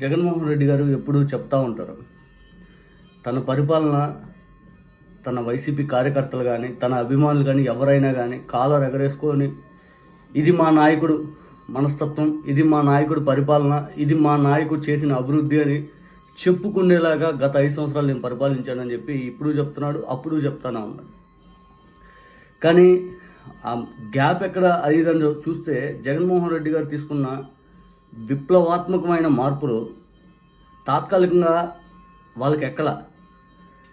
జగన్మోహన్ రెడ్డి గారు ఎప్పుడూ చెప్తా ఉంటారు. తన పరిపాలన తన వైసీపీ కార్యకర్తలు కానీ తన అభిమానులు కానీ ఎవరైనా కానీ కాలర్ ఎగరేసుకొని ఇది మా నాయకుడు మనస్తత్వం ఇది మా నాయకుడు పరిపాలన ఇది మా నాయకుడు చేసిన అభివృద్ధి అని చెప్పుకునేలాగా గత ఐదు సంవత్సరాలు నేను పరిపాలించానని చెప్పి ఇప్పుడు చెప్తున్నాడు అప్పుడు చెప్తానే ఉన్నాడు కానీ ఆ గ్యాప్ ఎక్కడ అదిదని చూస్తే జగన్మోహన్ రెడ్డి గారు తీసుకున్న విప్లవాత్మకమైన మార్పులు తాత్కాలికంగా వాళ్ళకి ఎక్కల.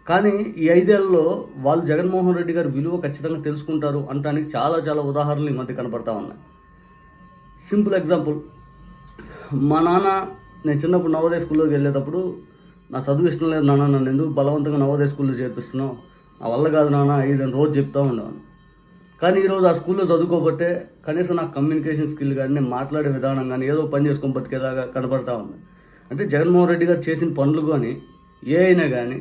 కానీ ఈ ఐదేళ్ళలో వాళ్ళు జగన్మోహన్ రెడ్డి గారి విలువ ఖచ్చితంగా తెలుసుకుంటారు అనడానికి చాలా చాలా ఉదాహరణలు ఈ మధ్య కనపడతా ఉన్నాయి. Simple example. మా నాన్న నేను చిన్నప్పుడు నవోదయ స్కూల్లోకి వెళ్ళేటప్పుడు నా చదువు ఇష్టం లేదు నాన్న నన్ను ఎందుకు బలవంతంగా నవోదయ స్కూల్లో చేర్పిస్తున్నావు? నా వల్ల కాదు నాన్న ఐదు రోజు చెప్తూ ఉండేవాను కానీ ఈరోజు ఆ స్కూల్లో చదువుకోబట్టే కనీసం నాకు కమ్యూనికేషన్ స్కిల్ కానీ నేను మాట్లాడే విధానం కానీ ఏదో పని చేసుకొని బతికేదాకా కనబడతా ఉంది. అంటే జగన్మోహన్ రెడ్డి గారు చేసిన పనులు కానీ ఏ అయినా కానీ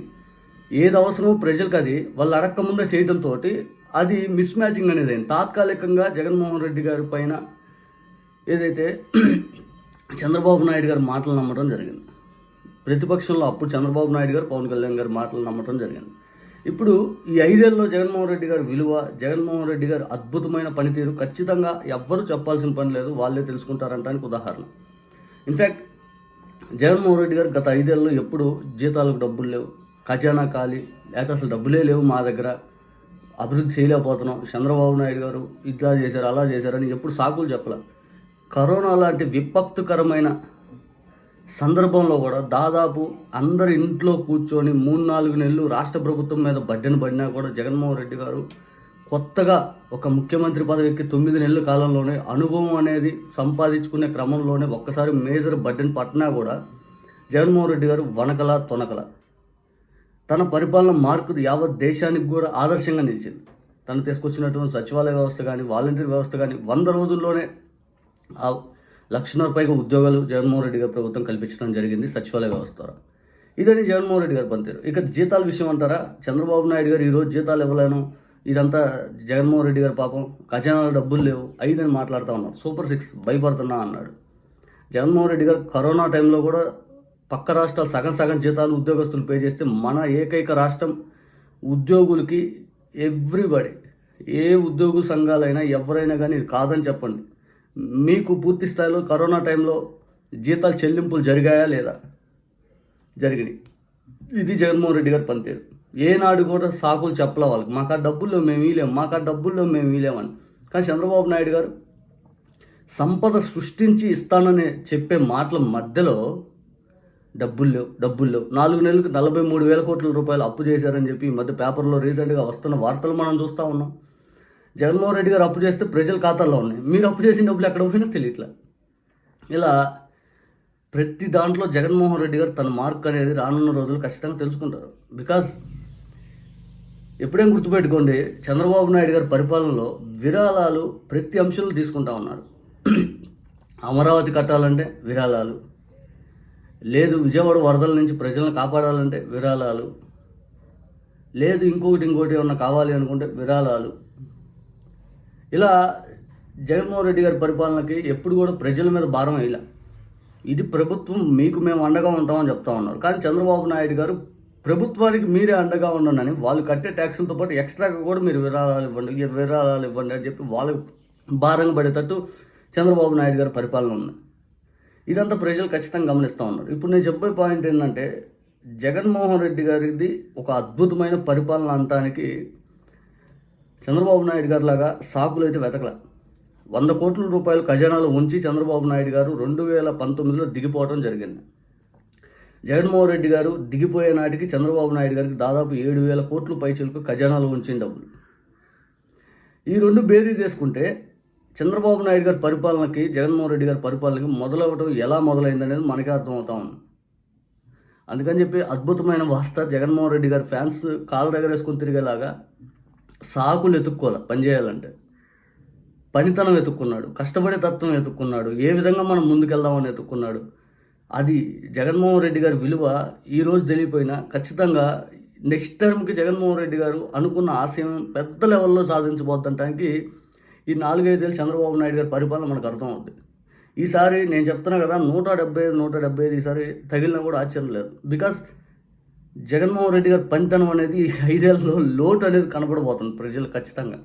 ఏది అవసరమో ప్రజలకు అది వాళ్ళు అడక్క ముందే చేయడంతో అది మిస్ మ్యాచింగ్ అనేది అయింది. తాత్కాలికంగా జగన్మోహన్ రెడ్డి గారి పైన ఏదైతే చంద్రబాబు నాయుడు గారి మాటలు నమ్మటం జరిగింది. ప్రతిపక్షంలో అప్పుడు చంద్రబాబు నాయుడు గారు పవన్ కళ్యాణ్ గారి మాటలు నమ్మటం జరిగింది. ఇప్పుడు ఈ ఐదేళ్ళలో జగన్మోహన్ రెడ్డి గారి విలువ జగన్మోహన్ రెడ్డి గారి అద్భుతమైన పనితీరు ఖచ్చితంగా ఎవ్వరూ చెప్పాల్సిన పని లేదు వాళ్ళే తెలుసుకుంటారంటానికి ఉదాహరణ. ఇన్ఫ్యాక్ట్ జగన్మోహన్ రెడ్డి గారు గత ఐదేళ్ళలో ఎప్పుడు జీతాలకు డబ్బులు లేవు ఖజానా ఖాళీ లేకపోతే అసలు డబ్బులే లేవు మా దగ్గర అభివృద్ధి చేయలేకపోతున్నాం చంద్రబాబు నాయుడు గారు ఇట్లా చేశారు అలా చేశారని ఎప్పుడు సాకులు చెప్పలే. కరోనా లాంటి విపత్తుకరమైన సందర్భంలో కూడా దాదాపు అందరి ఇంట్లో కూర్చొని మూడు నాలుగు నెలలు రాష్ట్ర ప్రభుత్వం మీద బడ్డెను పడినా కూడా జగన్మోహన్ రెడ్డి గారు కొత్తగా ఒక ముఖ్యమంత్రి పదవికి తొమ్మిది నెలల కాలంలోనే అనుభవం అనేది సంపాదించుకునే క్రమంలోనే ఒక్కసారి మేజర్ బడ్డెన్ పట్టినా కూడా జగన్మోహన్ రెడ్డి గారు వనకల తొనకల. తన పరిపాలన మార్కు యావత్ దేశానికి కూడా ఆదర్శంగా నిలిచింది. తను తీసుకొచ్చినటువంటి సచివాలయ వ్యవస్థ కానీ వాలంటీర్ వ్యవస్థ కానీ వంద రోజుల్లోనే లక్షన్నర పైగా ఉద్యోగాలు జగన్మోహన్ రెడ్డి గారి ప్రభుత్వం కల్పించడం జరిగింది సచివాలయ వ్యవస్థ ద్వారా. ఇదని జగన్మోహన్ రెడ్డి గారు పనితీరు ఇక జీతాల విషయం అంటారా? చంద్రబాబు నాయుడు గారు ఈరోజు జీతాలు ఇవ్వలేను. ఇదంతా జగన్మోహన్ రెడ్డి గారి పాపం ఖజానాలో డబ్బులు లేవు. ఐదని మాట్లాడుతూ ఉన్నారు. సూపర్ సిక్స్ భయపడుతున్నా అన్నాడు. జగన్మోహన్ రెడ్డి గారు కరోనా టైంలో కూడా పక్క రాష్ట్రాలు సగం సగం జీతాలు ఉద్యోగస్తులు పే చేస్తే మన ఏకైక రాష్ట్రం ఉద్యోగులకి ఎవ్రీబడి ఏ ఉద్యోగ సంఘాలైనా ఎవరైనా కానీ ఇది కాదని చెప్పండి. మీకు పూర్తి స్థాయిలో కరోనా టైంలో జీతాలు చెల్లింపులు జరిగాయా లేదా? జరిగినాయి. ఇది జగన్మోహన్ రెడ్డి గారి పనితీరు. ఏనాడు కూడా సాకులు చెప్పలే వాళ్ళకి. మాకు ఆ డబ్బుల్లో మేము వీలేము మాకు ఆ డబ్బుల్లో మేము వీలేమని కానీ చంద్రబాబు నాయుడు గారు సంపద సృష్టించి ఇస్తానని చెప్పే మాటల మధ్యలో డబ్బులు లేవు డబ్బులు లేవు. నాలుగు నెలలకు నలభై మూడు వేల కోట్ల రూపాయలు అప్పు చేశారని చెప్పి ఈ మధ్య పేపర్లో రీసెంట్గా వస్తున్న వార్తలు మనం చూస్తూ ఉన్నాం. జగన్మోహన్ రెడ్డి గారు అప్పు చేస్తే ప్రజల ఖాతాల్లో ఉన్నాయి. మీరు అప్పు చేసిన డబ్బులు ఎక్కడ పోయినా తెలియట్లే ఇలా ప్రతి దాంట్లో జగన్మోహన్ రెడ్డి గారు తన మార్క్ అనేది రానున్న రోజులు ఖచ్చితంగా తెలుసుకుంటారు. బికాజ్ ఎప్పుడేం గుర్తుపెట్టుకోండి చంద్రబాబు నాయుడు గారి పరిపాలనలో విరాళాలు ప్రతి అంశంలో తీసుకుంటా ఉన్నారు. అమరావతి కట్టాలంటే విరాళాలు. లేదు విజయవాడ వరదల నుంచి ప్రజలను కాపాడాలంటే విరాళాలు. లేదు ఇంకొకటి ఇంకోటి ఏమన్నా కావాలి అనుకుంటే విరాళాలు. ఇలా జగన్మోహన్ రెడ్డి గారి పరిపాలనకి ఎప్పుడు కూడా ప్రజల మీద భారం వేయలే. ఇది ప్రభుత్వం మీకు మేము అండగా ఉంటామని చెప్తా ఉన్నారు. కానీ చంద్రబాబు నాయుడు గారు ప్రభుత్వానికి మీరే అండగా ఉండండి వాళ్ళు కట్టే ట్యాక్సులతో పాటు ఎక్స్ట్రాగా కూడా మీరు విరాళాలు ఇవ్వండి విరాళాలు ఇవ్వండి అని చెప్పి వాళ్ళకి భారంగా పడేటట్టు చంద్రబాబు నాయుడు గారి పరిపాలన ఉంది. ఇదంతా ప్రజలు ఖచ్చితంగా గమనిస్తూ ఉన్నారు. ఇప్పుడు నేను చెప్పే పాయింట్ ఏంటంటే జగన్మోహన్ రెడ్డి గారిది ఒక అద్భుతమైన పరిపాలన అనటానికి చంద్రబాబు నాయుడు గారు లాగా సాకులు అయితే వెతకల. వంద కోట్ల రూపాయలు ఖజానాలో ఉంచి చంద్రబాబు నాయుడు గారు రెండు వేల పంతొమ్మిదిలో దిగిపోవడం జరిగింది. జగన్మోహన్ రెడ్డి గారు దిగిపోయే నాటికి చంద్రబాబు నాయుడు గారికి దాదాపు ఏడు వేల కోట్లు పైచలకు ఖజానాలో ఉంచిన డబ్బులు. ఈ రెండు బేరీ చేసుకుంటే చంద్రబాబు నాయుడు గారి పరిపాలనకి జగన్మోహన్ రెడ్డి గారి పరిపాలనకి మొదలవటం ఎలా మొదలైందనేది మనకే అర్థమవుతా ఉంది. అందుకని చెప్పి అద్భుతమైన వార్త జగన్మోహన్ రెడ్డి గారి ఫ్యాన్స్ కాళ్ళ దగ్గర వేసుకొని తిరిగేలాగా సాకులు ఎత్తుక్కోవాలి పని చేయాలంటే. పనితనం వెతుక్కున్నాడు కష్టపడే తత్వం వెతుక్కున్నాడు ఏ విధంగా మనం ముందుకెళ్దామని వెతుక్కున్నాడు అది జగన్మోహన్ రెడ్డి గారి విలువ ఈరోజు తెలియపోయినా ఖచ్చితంగా నెక్స్ట్ టర్మ్కి జగన్మోహన్ రెడ్డి గారు అనుకున్న ఆశయం పెద్ద లెవెల్లో సాధించబోతుంటానికి ఈ నాలుగైదేళ్ళు చంద్రబాబు నాయుడు గారి పరిపాలన మనకు అర్థమవుతుంది ఈసారి నేను చెప్తున్నా కదా నూట డెబ్బై ఐదు నూట డెబ్బై ఐదు ఈసారి తగిలినా కూడా ఆశ్చర్యం లేదు. బికాస్ జగన్మోహన్ రెడ్డి గారి పనితనం అనేది ఐదేళ్ళలో లోటు అనేది కనబడబోతుంది ప్రజలు ఖచ్చితంగా.